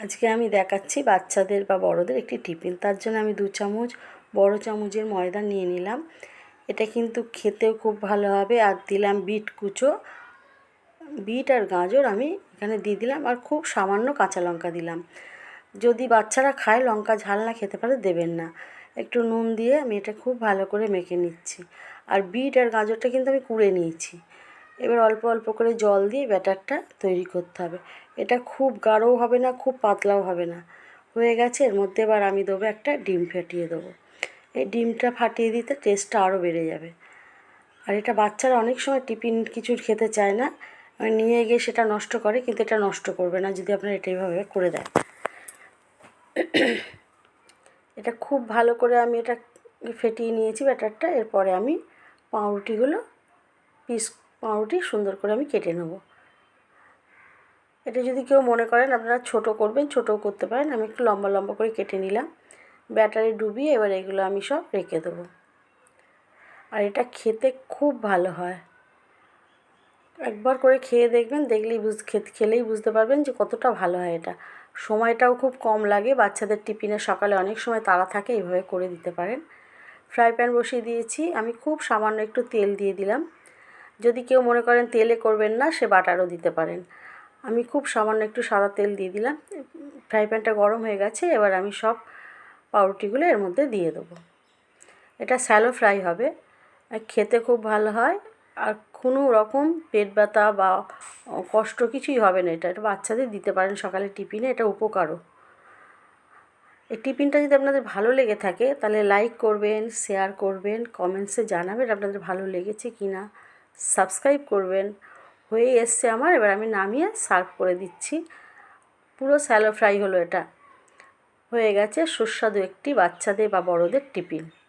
আজকে আমি দেখাচ্ছি বাচ্চাদের বা বড়দের একটি টিফিন। তার জন্য আমি দু চামচ বড় চামচের ময়দা নিয়ে নিলাম। এটা কিন্তু খেতেও খুব ভালো হবে। আর দিলাম বিট কুচো। বিট আর গাজর আমি এখানে দিয়ে দিলাম। আর খুব সামান্য কাঁচা লঙ্কা দিলাম। যদি বাচ্চারা খায়, লঙ্কা ঝাল না খেতে পারে, দেবেন না। একটু নুন দিয়ে আমি এটা খুব ভালো করে মেখে নিচ্ছি। আর বিট আর গাজরটা কিন্তু আমি কুড়ে নিয়েছি। এবার অল্প অল্প করে জল দিয়ে ব্যাটারটা তৈরি করতে হবে। এটা খুব গাঢ়ও হবে না, খুব পাতলাও হবে না। হয়ে গেছে, এর মধ্যে এবার আমি দেবো একটা ডিম ফেটিয়ে দেবো। এই ডিমটা ফাটিয়ে দিতে টেস্টটা আরও বেড়ে যাবে। আর এটা বাচ্চারা অনেক সময় টিফিন কিছু খেতে চায় না। নিয়ে গিয়ে সেটা নষ্ট করে, কিন্তু এটা নষ্ট করবে না, যদি আপনারা এটা এইভাবে করে দেয় এটা খুব ভালো করে আমি এটা ফেটিয়ে নিয়েছি ব্যাটারটা। এরপরে আমি পাউরুটিগুলো পিস পাউরুটি সুন্দর করে আমি কেটে নেব। এটা যদি কেউ মনে করেন, আপনারা ছোট করবেন, ছোটও করতে পারেন। আমি একটু লম্বা লম্বা করে কেটে নিলাম। ব্যাটারে ডুবিয়ে এবার এগুলো আমি সব রেখে দেবো। আর এটা খেতে খুব ভালো হয়। একবার করে খেয়ে দেখবেন, দেখলেই বুঝ খেলেই বুঝতে পারবেন যে কতটা ভালো হয় এটা। সময়টাও খুব কম লাগে, বাচ্চাদের টিফিনে সকালে অনেক সময় তাড়া থাকে, এইভাবে করে দিতে পারেন। ফ্রাই প্যান বসিয়ে দিয়েছি। আমি খুব সামান্য একটু তেল দিয়ে দিলাম। যদি কেউ মনে করেন তেলে করবেন না, সে বাটারও দিতে পারেন। আমি খুব সামান্য একটু সাদা তেল দিয়ে দিলাম। ফ্রাই প্যানটা গরম হয়ে গেছে, এবার আমি সব পাউরুটিগুলো এর মধ্যে দিয়ে দেবো। এটা স্যালো ফ্রাই হবে খেতে খুব ভালো হয়, আর কোনো রকম পেট ব্যথা বা কষ্ট কিছুই হবে না এটা। এটা বাচ্চাদের দিতে পারেন সকালে টিফিনে, এটা উপকারও। এই টিফিনটা যদি আপনাদের ভালো লেগে থাকে, তাহলে লাইক করবেন, শেয়ার করবেন, কমেন্টসে জানাবেন আপনাদের ভালো লেগেছে কি না সাবস্ক্রাইব করবেন। হয়ে এসছে আমার, এবার আমি নামিয়ে সার্ভ করে দিচ্ছি। পুরো স্যালো ফ্রাই হলো এটা। হয়ে গেছে সুস্বাদু একটি বাচ্চাদের বা বড়দের টিফিন।